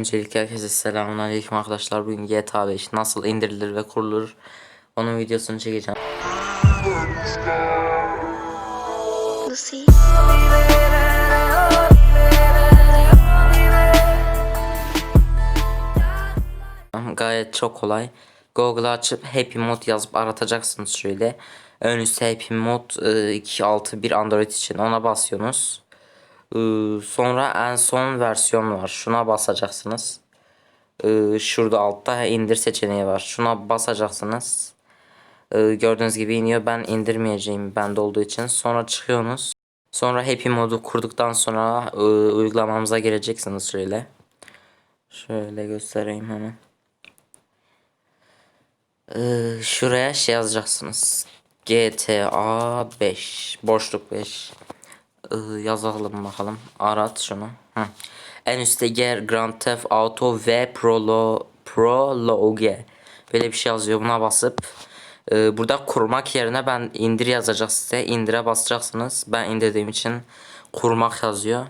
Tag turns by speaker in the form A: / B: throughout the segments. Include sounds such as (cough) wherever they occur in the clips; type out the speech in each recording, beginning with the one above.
A: Öncelikle herkese selamun aleyküm arkadaşlar. Bugün GTA 5 nasıl indirilir ve kurulur onun videosunu çekeceğim. Gayet çok kolay. Google'ı açıp Happy Mod yazıp aratacaksınız şöyle. Ön üstte Happy Mod e, 2.6.1 Android için ona basıyorsunuz. E, Sonra en son versiyon var. Şuna basacaksınız. E, Şurada altta indir seçeneği var. Şuna basacaksınız. E, Gördüğünüz gibi iniyor. Ben indirmeyeceğim bende olduğu için. Sonra çıkıyorsunuz. Sonra Happy Mod'u kurduktan sonra e, uygulamamıza gireceksiniz şöyle. Şöyle göstereyim hemen. Ee, şuraya şey yazacaksınız. GTA 5 boşluk 5 yazalım bakalım. Arat şunu. Hı. En üstte ger Grand Theft Auto ve Prolo Prologue böyle bir şey yazıyor. Buna basıp e, burada kurmak yerine ben indir yazacak size. indire basacaksınız. Ben indirdiğim için kurmak yazıyor.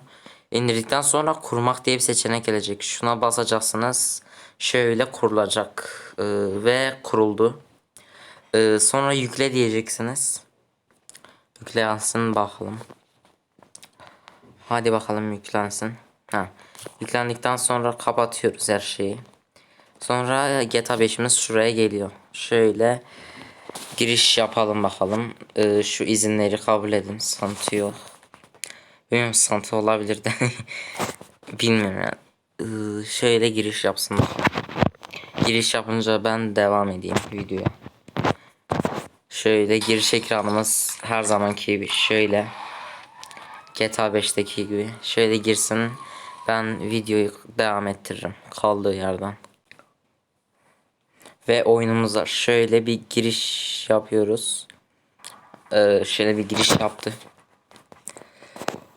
A: İndirdikten sonra kurmak diye bir seçenek gelecek. Şuna basacaksınız. Şöyle kurulacak. Ee, ve kuruldu. Ee, sonra yükle diyeceksiniz. Yükle yansın bakalım. Hadi bakalım yüklensin. Ha. Yüklendikten sonra kapatıyoruz her şeyi. Sonra GTA 5'imiz şuraya geliyor. Şöyle giriş yapalım bakalım. Ee, şu izinleri kabul edin. Sıkıntı yok. Bilmiyorum sıkıntı olabilir de. (laughs) Bilmiyorum yani. Ee, şöyle giriş yapsın bakalım. Giriş yapınca ben devam edeyim videoya. Şöyle giriş ekranımız her zamanki gibi şöyle. GTA 5'teki gibi. Şöyle girsin. Ben videoyu devam ettiririm kaldığı yerden. Ve oyunumuza şöyle bir giriş yapıyoruz. Ee, şöyle bir giriş yaptı.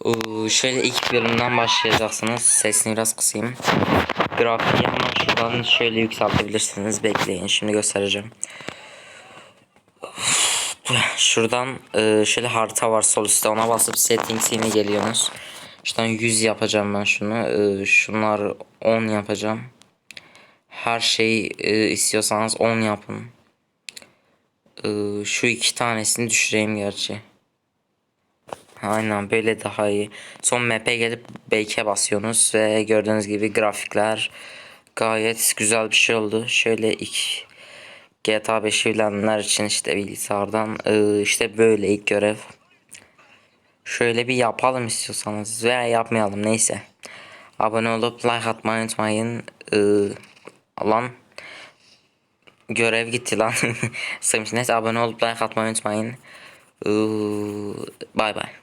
A: Ee, şöyle ilk bölümden başlayacaksınız. Sesini biraz kısayım. Grafiği hemen şuradan şöyle yükseltebilirsiniz. Bekleyin şimdi göstereceğim. Şuradan e, şöyle harita var sol üstte ona basıp settings yine geliyorsunuz. Şuradan 100 yapacağım ben şunu. E, şunlar 10 yapacağım. Her şeyi e, istiyorsanız 10 yapın. E, şu iki tanesini düşüreyim gerçi. Aynen böyle daha iyi. Son map'e gelip back'e basıyorsunuz ve gördüğünüz gibi grafikler gayet güzel bir şey oldu. Şöyle ilk GTA 5 bilenler için işte bilgisayardan e, işte böyle ilk görev. Şöyle bir yapalım istiyorsanız veya yapmayalım neyse. Abone olup like atmayı unutmayın. Ee, lan görev gitti lan. (laughs) Sıkmış. Neyse abone olup like atmayı unutmayın. Ee, Bay bay.